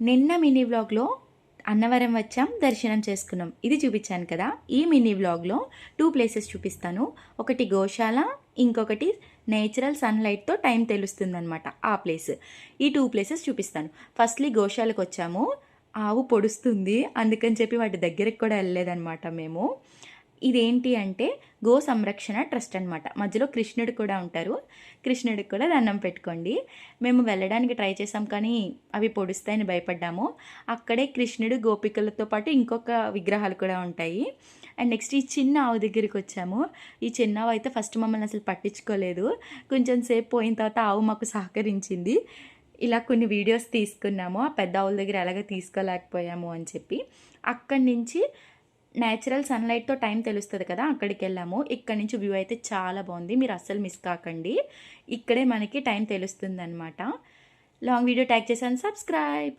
నిన్న మినీ వ్లాగ్లో అన్నవరం వచ్చాం దర్శనం చేసుకున్నాం. ఇది చూపించాను కదా. ఈ మినీ వ్లాగ్లో టూ ప్లేసెస్ చూపిస్తాను. ఒకటి గోశాల ఇంకొకటి నేచురల్ సన్లైట్తో టైం తెలుస్తుందనమాట ఆ ప్లేస్. ఈ టూ ప్లేసెస్ చూపిస్తాను. ఫస్ట్లీ గోశాలకు వచ్చాము. ఆవు పొడుస్తుంది. అందుకని చెప్పి వాటి దగ్గరికి కూడా వెళ్ళలేదన్నమాట మేము. ఇదేంటి అంటే గో సంరక్షణ ట్రస్ట్ అనమాట మధ్యలో కృష్ణుడు కూడా ఉంటారు. కృష్ణుడికి కూడా దండం పెట్టుకోండి. మేము వెళ్ళడానికి ట్రై చేసాం కానీ అవి పొడుస్తాయని భయపడ్డాము. అక్కడే కృష్ణుడు గోపికలతో పాటు ఇంకొక విగ్రహాలు కూడా ఉంటాయి. అండ్ నెక్స్ట్ ఈ చిన్న ఆవు దగ్గరికి వచ్చాము. ఈ చిన్న ఆవు అయితే ఫస్ట్ మమ్మల్ని అసలు పట్టించుకోలేదు. కొంచెం సేపు పోయిన తర్వాత ఆవు మాకు సహకరించింది. ఇలా కొన్ని వీడియోస్ తీసుకున్నాము. ఆ పెద్ద ఆవుల దగ్గర ఎలాగ తీసుకోలేకపోయాము అని చెప్పి. అక్కడి నుంచి న్యాచురల్ సన్లైట్తో టైం తెలుస్తుంది కదా అక్కడికి వెళ్ళాము ఇక్కడ నుంచి వ్యూ అయితే చాలా బాగుంది. మీరు అస్సలు మిస్ కాకండి. ఇక్కడే మనకి టైం తెలుస్తుంది అనమాట లాంగ్ వీడియో ట్యాగ్ చేశాను. సబ్స్క్రైబ్!